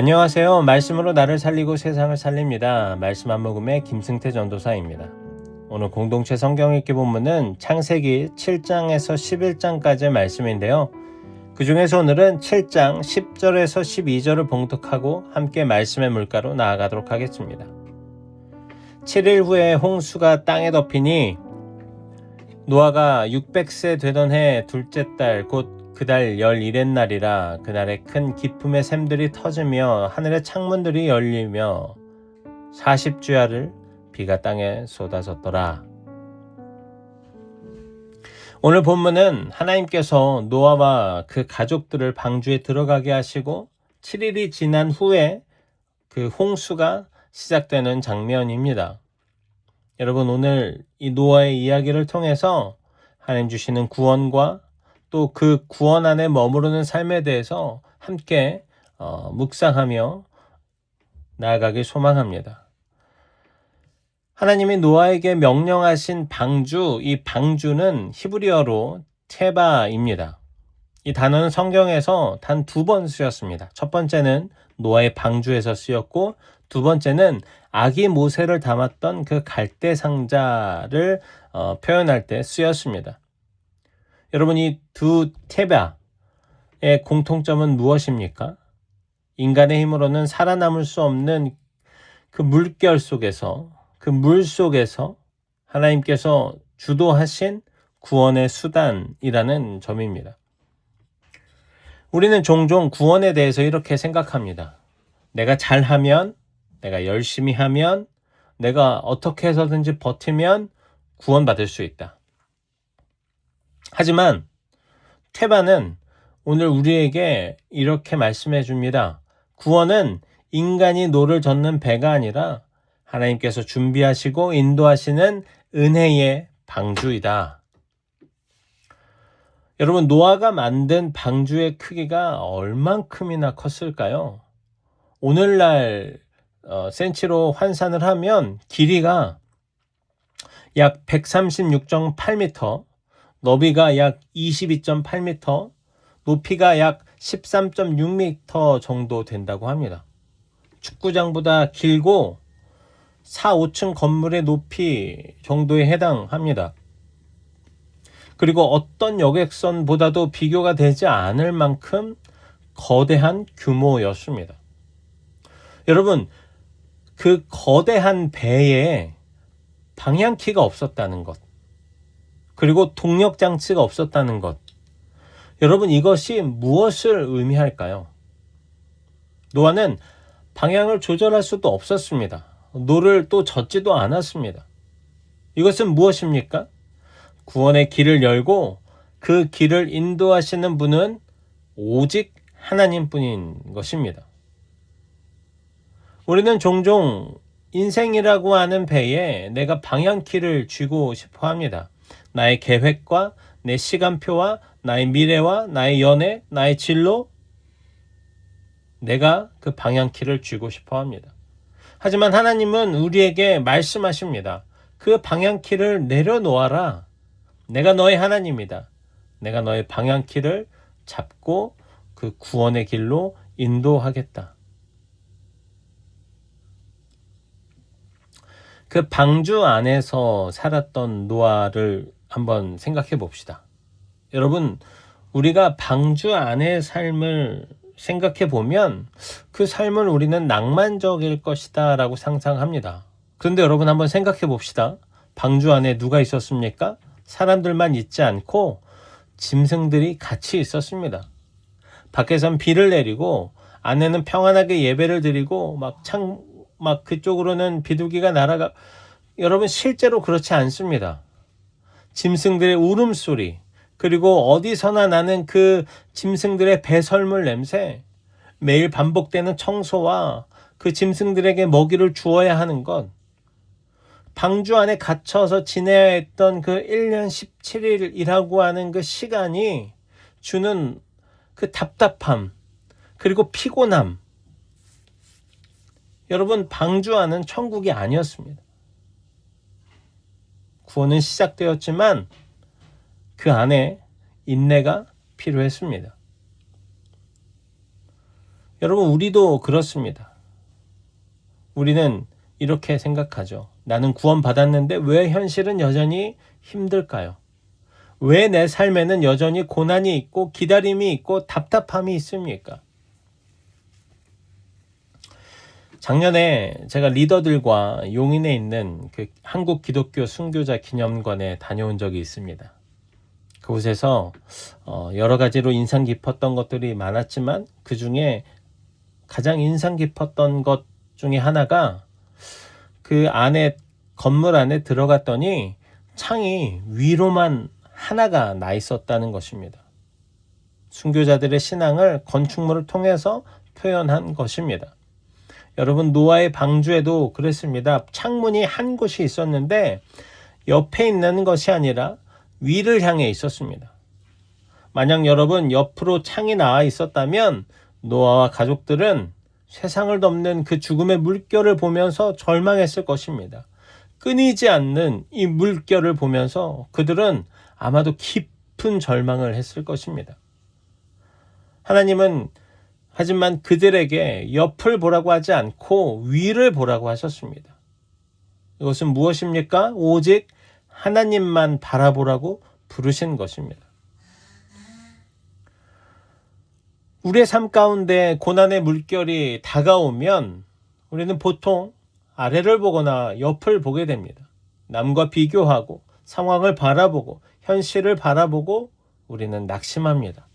안녕하세요. 말씀으로 나를 살리고 세상을 살립니다. 말씀 한 모금의 김승태 전도사입니다. 오늘 공동체 성경 읽기 본문은 창세기 7장에서 11장까지의 말씀인데요. 그 중에서 오늘은 7장 10절에서 12절을 봉독하고 함께 말씀의 물가로 나아가도록 하겠습니다. 7일 후에 홍수가 땅에 덮이니 노아가 600세 되던 해 둘째 달 곧 그달 열일의 날이라 그날에 큰 기품의 샘들이 터지며 하늘의 창문들이 열리며 40주야를 비가 땅에 쏟아졌더라. 오늘 본문은 하나님께서 노아와 그 가족들을 방주에 들어가게 하시고 7일이 지난 후에 그 홍수가 시작되는 장면입니다. 여러분 오늘 이 노아의 이야기를 통해서 하나님 주시는 구원과 또 그 구원 안에 머무르는 삶에 대해서 함께 어, 묵상하며 나아가길 소망합니다. 하나님이 노아에게 명령하신 방주, 이 방주는 히브리어로 테바입니다. 이 단어는 성경에서 단 두 번 쓰였습니다. 첫 번째는 노아의 방주에서 쓰였고 두 번째는 아기 모세를 담았던 그 갈대 상자를 어, 표현할 때 쓰였습니다. 여러분 이 두 테바의 공통점은 무엇입니까? 인간의 힘으로는 살아남을 수 없는 그 물결 속에서 그 물 속에서 하나님께서 주도하신 구원의 수단이라는 점입니다. 우리는 종종 구원에 대해서 이렇게 생각합니다. 내가 잘하면, 내가 열심히 하면, 내가 어떻게 해서든지 버티면 구원받을 수 있다. 하지만 테바는 오늘 우리에게 이렇게 말씀해 줍니다. 구원은 인간이 노를 젓는 배가 아니라 하나님께서 준비하시고 인도하시는 은혜의 방주이다. 여러분, 노아가 만든 방주의 크기가 얼만큼이나 컸을까요? 오늘날 어, 센치로 환산을 하면 길이가 약 136.8m, 너비가 약 22.8m, 높이가 약 13.6m 정도 된다고 합니다. 축구장보다 길고 4, 5층 건물의 높이 정도에 해당합니다. 그리고 어떤 여객선보다도 비교가 되지 않을 만큼 거대한 규모였습니다. 여러분, 그 거대한 배에 방향키가 없었다는 것, 그리고 동력 장치가 없었다는 것. 여러분, 이것이 무엇을 의미할까요? 노아는 방향을 조절할 수도 없었습니다. 노를 또 젓지도 않았습니다. 이것은 무엇입니까? 구원의 길을 열고 그 길을 인도하시는 분은 오직 하나님뿐인 것입니다. 우리는 종종 인생이라고 하는 배에 내가 방향키를 쥐고 싶어 합니다. 나의 계획과 내 시간표와 나의 미래와 나의 연애, 나의 진로, 내가 그 방향키를 쥐고 싶어 합니다. 하지만 하나님은 우리에게 말씀하십니다. 그 방향키를 내려놓아라. 내가 너의 하나님이다. 내가 너의 방향키를 잡고 그 구원의 길로 인도하겠다. 그 방주 안에서 살았던 노아를 한번 생각해 봅시다. 여러분, 우리가 방주 안의 삶을 생각해 보면 그 삶을 우리는 낭만적일 것이다 라고 상상합니다. 그런데 여러분 한번 생각해 봅시다. 방주 안에 누가 있었습니까? 사람들만 있지 않고 짐승들이 같이 있었습니다. 밖에선 비를 내리고 안에는 평안하게 예배를 드리고 막 창, 막 그쪽으로는 비둘기가 날아가 여러분 실제로 그렇지 않습니다. 짐승들의 울음소리 그리고 어디서나 나는 그 짐승들의 배설물 냄새 매일 반복되는 청소와 그 짐승들에게 먹이를 주어야 하는 것 방주 안에 갇혀서 지내야 했던 그 1년 17일이라고 하는 그 시간이 주는 그 답답함 그리고 피곤함 여러분 방주하는 천국이 아니었습니다. 구원은 시작되었지만 그 안에 인내가 필요했습니다. 여러분, 우리도 그렇습니다. 우리는 이렇게 생각하죠. 나는 구원받았는데 왜 현실은 여전히 힘들까요? 왜 내 삶에는 여전히 고난이 있고 기다림이 있고 답답함이 있습니까? 작년에 제가 리더들과 용인에 있는 그 한국 기독교 순교자 기념관에 다녀온 적이 있습니다. 그곳에서 어, 여러 가지로 인상 깊었던 것들이 많았지만 그 중에 가장 인상 깊었던 것 중에 하나가 그 안에 건물 안에 들어갔더니 창이 위로만 하나가 나 있었다는 것입니다. 순교자들의 신앙을 건축물을 통해서 표현한 것입니다. 여러분 노아의 방주에도 그랬습니다. 창문이 한 곳이 있었는데 옆에 있는 것이 아니라 위를 향해 있었습니다. 만약 여러분 옆으로 창이 나와 있었다면 노아와 가족들은 세상을 덮는 그 죽음의 물결을 보면서 절망했을 것입니다. 끊이지 않는 이 물결을 보면서 그들은 아마도 깊은 절망을 했을 것입니다. 하나님은 하지만 그들에게 옆을 보라고 하지 않고 위를 보라고 하셨습니다. 이것은 무엇입니까? 오직 하나님만 바라보라고 부르신 것입니다. 우리의 삶 가운데 고난의 물결이 다가오면 우리는 보통 아래를 보거나 옆을 보게 됩니다. 남과 비교하고 상황을 바라보고 현실을 바라보고 우리는 낙심합니다.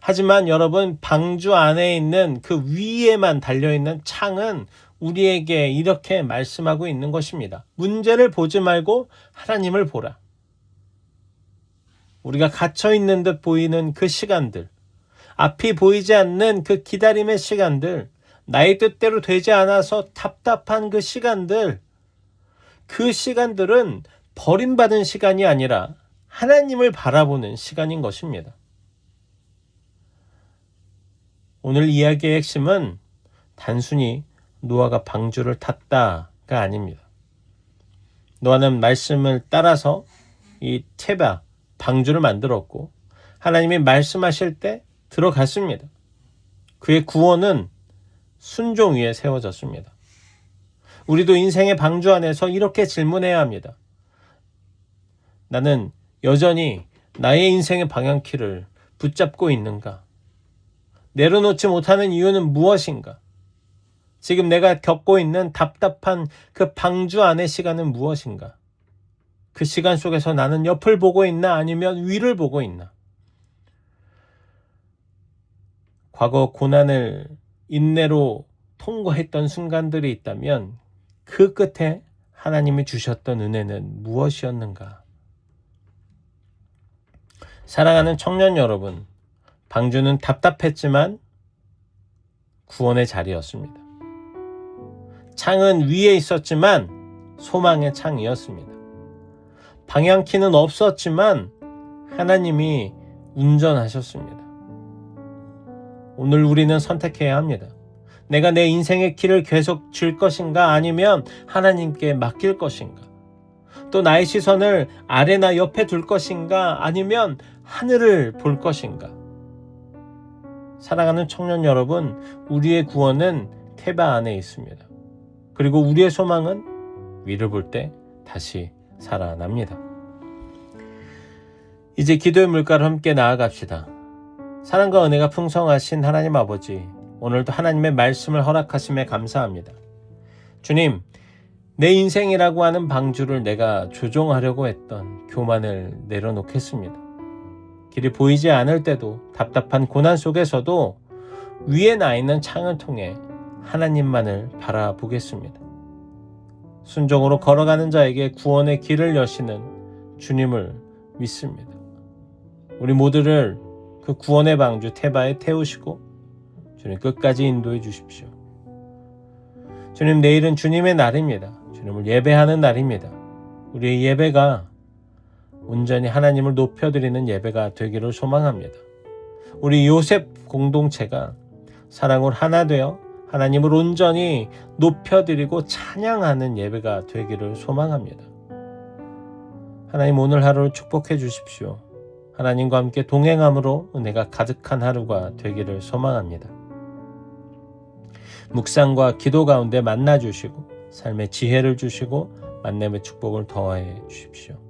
하지만 여러분 방주 안에 있는 그 위에만 달려 있는 창은 우리에게 이렇게 말씀하고 있는 것입니다. 문제를 보지 말고 하나님을 보라. 우리가 갇혀 있는 듯 보이는 그 시간들, 앞이 보이지 않는 그 기다림의 시간들, 나의 뜻대로 되지 않아서 답답한 그 시간들, 그 시간들은 버림받은 시간이 아니라 하나님을 바라보는 시간인 것입니다. 오늘 이야기의 핵심은 단순히 노아가 방주를 탔다가 아닙니다. 노아는 말씀을 따라서 이 테바 방주를 만들었고 하나님이 말씀하실 때 들어갔습니다. 그의 구원은 순종 위에 세워졌습니다. 우리도 인생의 방주 안에서 이렇게 질문해야 합니다. 나는 여전히 나의 인생의 방향키를 붙잡고 있는가? 내려놓지 못하는 이유는 무엇인가? 지금 내가 겪고 있는 답답한 그 방주 안의 시간은 무엇인가? 그 시간 속에서 나는 옆을 보고 있나 아니면 위를 보고 있나? 과거 고난을 인내로 통과했던 순간들이 있다면 그 끝에 하나님이 주셨던 은혜는 무엇이었는가? 사랑하는 청년 여러분, 방주는 답답했지만 구원의 자리였습니다. 창은 위에 있었지만 소망의 창이었습니다. 방향키는 없었지만 하나님이 운전하셨습니다. 오늘 우리는 선택해야 합니다. 내가 내 인생의 길을 계속 줄 것인가 아니면 하나님께 맡길 것인가? 또 나의 시선을 아래나 옆에 둘 것인가 아니면 하늘을 볼 것인가? 사랑하는 청년 여러분, 우리의 구원은 태바 안에 있습니다. 그리고 우리의 소망은 위를 볼 때 다시 살아납니다. 이제 기도의 물가로 함께 나아갑시다. 사랑과 은혜가 풍성하신 하나님 아버지, 오늘도 하나님의 말씀을 허락하심에 감사합니다. 주님, 내 인생이라고 하는 방주를 내가 조종하려고 했던 교만을 내려놓겠습니다. 길이 보이지 않을 때도 답답한 고난 속에서도 위에 나 있는 창을 통해 하나님만을 바라보겠습니다. 순종으로 걸어가는 자에게 구원의 길을 여시는 주님을 믿습니다. 우리 모두를 그 구원의 방주 테바에 태우시고 주님 끝까지 인도해 주십시오. 주님 내일은 주님의 날입니다. 주님을 예배하는 날입니다. 우리의 예배가 온전히 하나님을 높여드리는 예배가 되기를 소망합니다. 우리 요셉 공동체가 사랑으로 하나 되어 하나님을 온전히 높여드리고 찬양하는 예배가 되기를 소망합니다. 하나님 오늘 하루를 축복해 주십시오. 하나님과 함께 동행함으로 은혜가 가득한 하루가 되기를 소망합니다. 묵상과 기도 가운데 만나 주시고 삶의 지혜를 주시고 만남의 축복을 더해 주십시오.